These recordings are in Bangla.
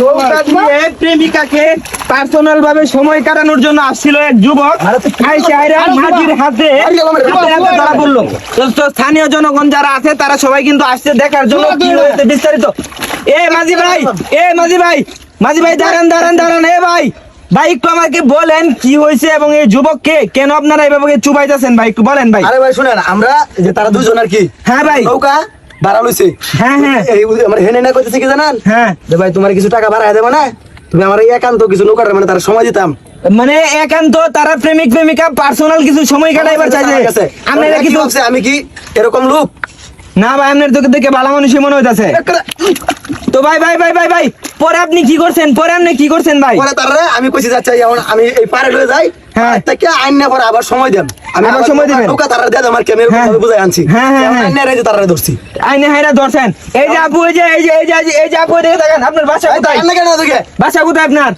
নৌকা দিয়ে প্রেমিকাকে পার্সোনাল ভাবে সময় কাটানোর জন্য আসছিল এক যুবক। মাঝির হাতে হাতে হাতে ধরা পড়ল। তো তো স্থানীয় জনগণ যারা আছে তারা সবাই কিন্তু আসছে দেখার জন্য। কি বিস্তারিত? এ মাঝি ভাই এ মাঝি ভাই মাঝি ভাই দাঁড়ান দাঁড়ান দাঁড়ান। এ ভাই ভাই একটু আমাকে বলেন কি হয়েছে এবং এই যুবককে কেন আপনারা এইভাবে চুবাইতেছেন ভাই? একটু বলেন ভাই। আরে ভাই শুনেন আমরা যে তারা দুজন আর কি হ্যাঁ ভাই। নৌকা ভাড়া লইছে? হ্যাঁ হ্যাঁ। এই আমার হেনে না কইতেছে কি জানান? হ্যাঁ। যে ভাই তোমার কিছু টাকা ভাড়া দেবো না? তুমি আমার একান্ত কিছু নৌকার মানে তারা সময় দিতাম। মানে একান্ত তারা প্রেমিক প্রেমিকা পার্সোনাল কিছু সময় কাটাইবার চাইছে। আপনারা কি কিছু আমি কি এরকম লোক? না ভাই আপনার তোকে দেখে ভালো মানুষই মনে হইতাছে। তো ভাই ভাই ভাই ভাই ভাই। পরে আপনি কি করছেন? পরে আপনি কি করছেন ভাই? পরে তারা আমি কইছি যাচ্ছি এখন আমি এই পারে লয়ে যাই হ্যাঁ। থেকে আইন না পরে আবার সময় দেন। আমি আবার সময় দিবেন? নৌকা তারা দেয় আমার ক্যামেরা হ্যাঁ। বুঝাই আনছি। হ্যাঁ, হ্যাঁ, হ্যাঁ। আইন না রেজে তারা ধরছি। আইনে হাইরা ধরছেন। এই যে আপু এই যে এই যে এই যে এই যে আপু দেখে দেখেন আপনার বাসা কোথায়? আইন কেন তোকে? বাসা কোথায় আপনার?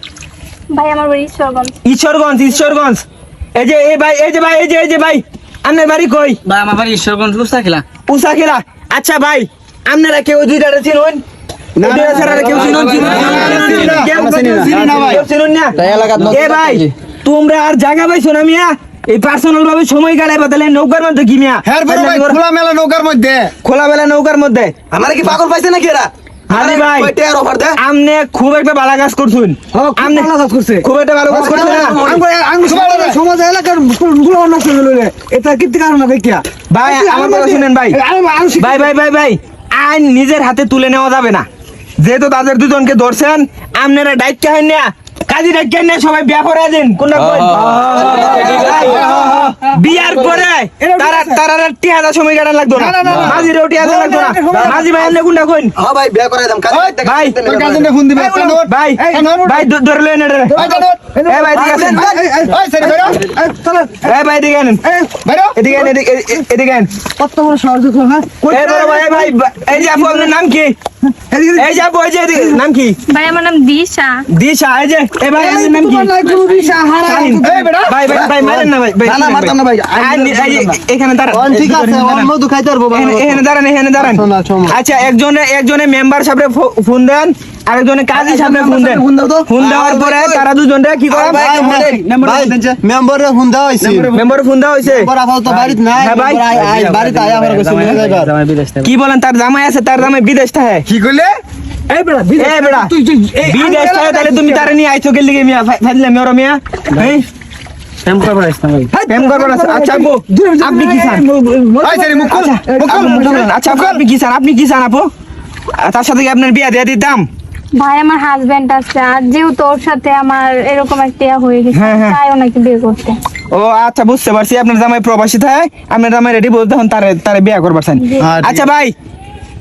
ভাই আমার বাড়ি ঈশ্বরগঞ্জ। ঈশ্বরগঞ্জ ঈশ্বরগঞ্জ। এই যে এই ভাই এই যে ভাই এই যে এই যে ভাই আপনার বাড়ি কই? ভাই আমার বাড়ি ঈশ্বরগঞ্জ লুসা খেলা উসাখিলা আচ্ছা ভাই আপনারা কেউ দুইটা চিনুন। তোমরা আর জায়গা পাইছো না মিয়া? এই পার্সোনাল ভাবে সময় কাটাইবা তাহলে নৌকার মধ্যে কি মিয়া? খোলা মেলা নৌকার মধ্যে। খোলা বেলা নৌকার মধ্যে। আমার কি পাগল পাইছে নাকি এরা? আরে ভাই আমনে খুব একটা ভালো কাজ করছুন। আমনে খুব একটা ভালো কাজ করছেন না? সমাজ এলাকার নষ্ট হয়ে এটা কীর্তি কারণ দেখিয়া? ভাই আমার কথা শুনেন ভাই। ভাই ভাই ভাই ভাই আইন নিজের হাতে তুলে নেওয়া যাবে না। যেহেতু তাদের দুজনকে ধরছেন আপনারা দায়িত্ব হয় না কাজী দায়িত্ব না সবাই বিয়া করে দিন? ভাই, বিয়ার পরে তারা তারা আর টিয়া হাজার সময় কাটান লাগতো না। মাঝিরেও টিয়া হাজার লাগতো না। মাঝি ভাই আপনি কোনটা কইন হ্যাঁ ভাই বিয়া করে দাম। কাজ ভাই, তোর কাজে ফোন দিবে ভাই ভাই ধ- ধরে লইন এটা এ ভাই এদিকে আসেন। এ ভাই এদিকে আনেন। এদিকে আনেন, এদিকে এ- এদিকে আনেন। কত বড় সাহায্য হ্যাঁ? এই বড় ভাই ভাই এই যে আপু আপনার নাম কি? এই যে আপু এই যে এদিকে, নাম কি? ভাই আমার নাম দিশা। দিশা এই যে এই ভাই নাম কি। ভাই ভাই ভাই মারেন না ভাই ভাই না, না, মারতাম না ভাই। আই নি- এই যে, এখানে দাঁড়ান। ঠিক আছে দাঁড়ান। মধু খাইতে পারব এখানে- এখানে দাঁড়ান এখানে দাঁড়ান। শোনা, শোনা। আচ্ছা একজনে একজনে মেম্বার সাহেবরে ফো- ফোন দেন আরেকজনে কাজী সাহেবরে ফোন দেন। ফোন দাও তো। ফোন দেওয়ার পরে তারা দুজনে কি করে মেম্বারে ফোন দেওয়া হয়েছে মেম্বারে ফোন দেওয়া হয়েছে বাড়িতে নাই ভাই। মেম্বার আই- আই- বাড়িতে আয় আমার কাছে কি বলেন তার জামাই আছে তার জামাই বিদেশ থাকে? কি কইলে? এই বেড়া এই বেড়া বিদেশ থাকে তাহলে তুমি তারে নিয়ে আইছো গেলি মিয়া ফাইলে মেরো মিয়া হ্যাঁ? প্রেম করবার ভাই। প্রেম করবার আচ্ছা আপু আপনি কি চান? ভাই মুখ খুল, আচ্ছা, আপু। আচ্ছা আপনি কি চান? আপনি কি চান আপু? তার সাথে কি আপনার বিয়া দিয়ে দিতাম? ভাই আমার হাজবেন্ড আছে আর যেহেতু ওর সাথে আমার এরকম একটা হয়ে গেছে হ্যাঁ, হ্যাঁ। তাই ওনাকে বিয়ে করতে। ও আচ্ছা বুঝতে পারছি। আপনার জামাই প্রবাসী থাকে আপনার জামাই রেডি বলতে হন তারে তারে বিয়া করবার আচ্ছা ভাই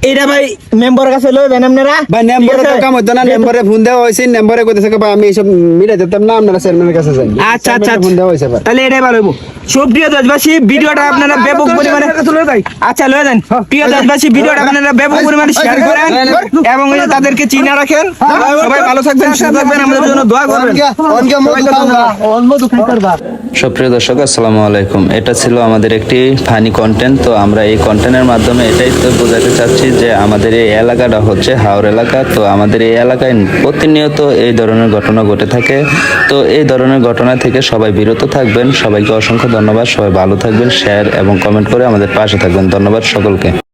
এটা ভাই মেম্বারের কাছে লইবেন আপনারা? ভাই নম্বরে তো কাম হতো না নম্বরে ফোন দেওয়া হয়েছে নম্বরে কইতেছে ভাই আমি এইসব মিলাই দিতাম না আপনারা চেয়ারম্যানের কাছে যাই আচ্ছা আচ্ছা ফোন দেওয়া হয়েছে ভাই। তাহলে এটাই ভালো হইব। সুপ্রিয় দেশবাসী ভিডিওটা আপনারা ব্যাপক পরিমাণে আচ্ছা লয়ে দেন প্রিয় দেশবাসী ভিডিওটা আপনারা ব্যাপক পরিমাণে শেয়ার করেন। এবং তাদেরকে চিনা রাখেন সবাই ভালো থাকবেন সুস্থ থাকবেন আমাদের জন্য দোয়া করবেন। সুপ্রিয় দর্শক, আসসালামু আলাইকুম। এটা ছিল আমাদের একটি ফানি কন্টেন্ট তো আমরা এই কন্টেন্টের মাধ্যমে এটাই তো বোঝাতে চাচ্ছি যে আমাদের এই এলাকাটা হচ্ছে হাওর এলাকা। তো আমাদের এই এলাকায় প্রতিনিয়ত এই ধরনের ঘটনা ঘটে থাকে। তো এই ধরনের ঘটনা থেকে সবাই বিরত থাকবেন। সবাইকে অসংখ্য ধন্যবাদ। সবাই ভালো থাকবেন। শেয়ার এবং কমেন্ট করে আমাদের পাশে থাকবেন। ধন্যবাদ সকলকে।